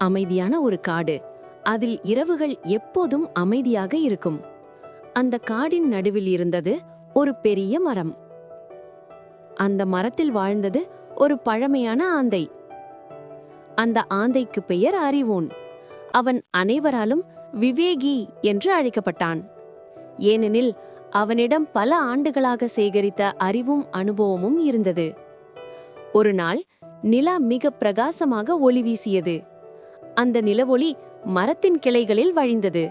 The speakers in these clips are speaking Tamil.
அமைதியான ஒரு காடு. அதில் இரவுகள் எப்போதும் அமைதியாக இருக்கும். அந்த காடின் நடுவில் இருந்தது ஒரு பெரிய மரம். அந்த மரத்தில் வாழ்ந்தது ஒரு பழமையான ஆந்தை. அந்த ஆந்தைக்கு பெயர் அறிவோன். அவன் அனைவராலும் விவேகி என்று அழைக்கப்பட்டான். ஏனெனில் அவனிடம் பல ஆண்டுகளாக சேகரித்த அறிவும் அனுபவமும் இருந்தது. ஒரு நாள் நிலா மிக பிரகாசமாக ஒளி வீசியது. அந்த நிலவொளி மரத்தின் கிளைகளில் வழிந்தது.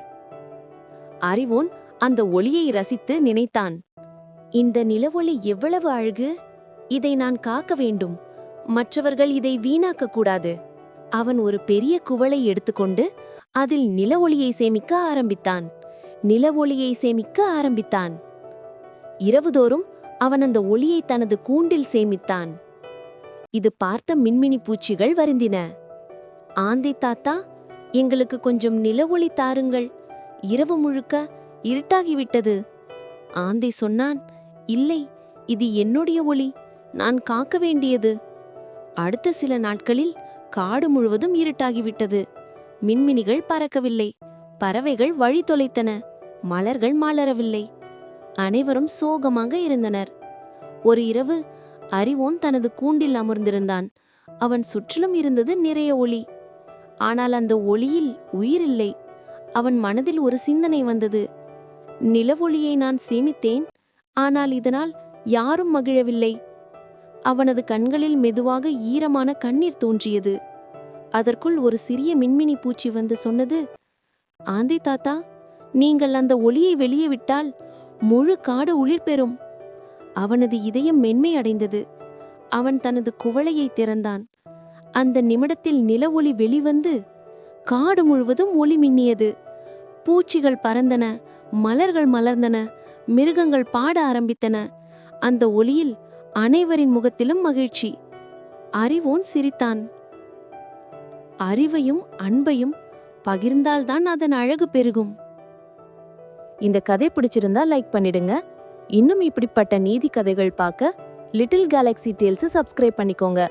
அறிவோன் அந்த ஒளியை ரசித்து நினைத்தான். இந்த நிலவொளி எவ்வளவு அழகு! இதை நான் காக்க வேண்டும். மற்றவர்கள் இதை வீணாக்க கூடாது. அவன் ஒரு பெரிய குவளை எடுத்துக்கொண்டு அதில் நில ஒளியை சேமிக்க ஆரம்பித்தான். நில ஒளியை சேமிக்க ஆரம்பித்தான். இரவுதோறும் அவன் அந்த ஒளியை தனது கூண்டில் சேமித்தான். இது பார்த்த மின்மினி பூச்சிகள் வருந்தின. ஆந்தை தாத்தா எங்களுக்கு கொஞ்சம் நில ஒளி தாருங்கள். இரவு முழுக்க இருட்டாகிவிட்டது. ஆந்தை சொன்னான் இல்லை இது என்னுடைய ஒளி நான் காக்க வேண்டியது. அடுத்த சில நாட்களில் காடு முழுவதும் இருட்டாகிவிட்டது. மின்மினிகள் பறக்கவில்லை பறவைகள் வழி தொலைத்தன மலர்கள் மலரவில்லை. அனைவரும் சோகமாக இருந்தனர். ஒரு இரவு அறிவோன் தனது கூண்டில் அமர்ந்திருந்தான். அவன் சுற்றிலும் இருந்தது நிறைய ஒளி. ஆனால் அந்த ஒளியில் உயிரில்லை. அவன் மனதில் ஒரு சிந்தனை வந்தது. நிலவொளியை நான் சேமித்தேன் ஆனால் இதனால் யாரும் மகிழவில்லை. அவனது கண்களில் மெதுவாக ஈரமான கண்ணீர் தோன்றியது. அதற்குள் ஒரு சிறிய மின்மினி பூச்சி வந்து சொன்னது ஆந்தை தாத்தா நீங்கள் அந்த ஒளியை வெளியே விட்டால் முழு காடு உளிர் பெறும். அவனது இதயம் மென்மை அடைந்தது அவன் தனது குவளையை திறந்தான். அந்த நிமிடத்தில் நில ஒளி வெளிவந்து காடு முழுவதும் ஒளி மின்னியது. பூச்சிகள் பறந்தன மலர்கள் மலர்ந்தன மிருகங்கள் பாட ஆரம்பித்தன. அந்த ஒளியில் அனைவரின் முகத்திலும் மகிழ்ச்சி. அறிவோன் சிரித்தான். அறிவையும் அன்பையும் பகிர்ந்தால்தான் அதன் அழகு பெருகும். இந்த கதை பிடிச்சிருந்தா லைக் பண்ணிடுங்க. இன்னும் இப்படிப்பட்ட நீதி கதைகள் பார்க்க லிட்டில் கேலக்ஸி டேல்ஸ் சப்ஸ்கிரைப் பண்ணிக்கோங்க.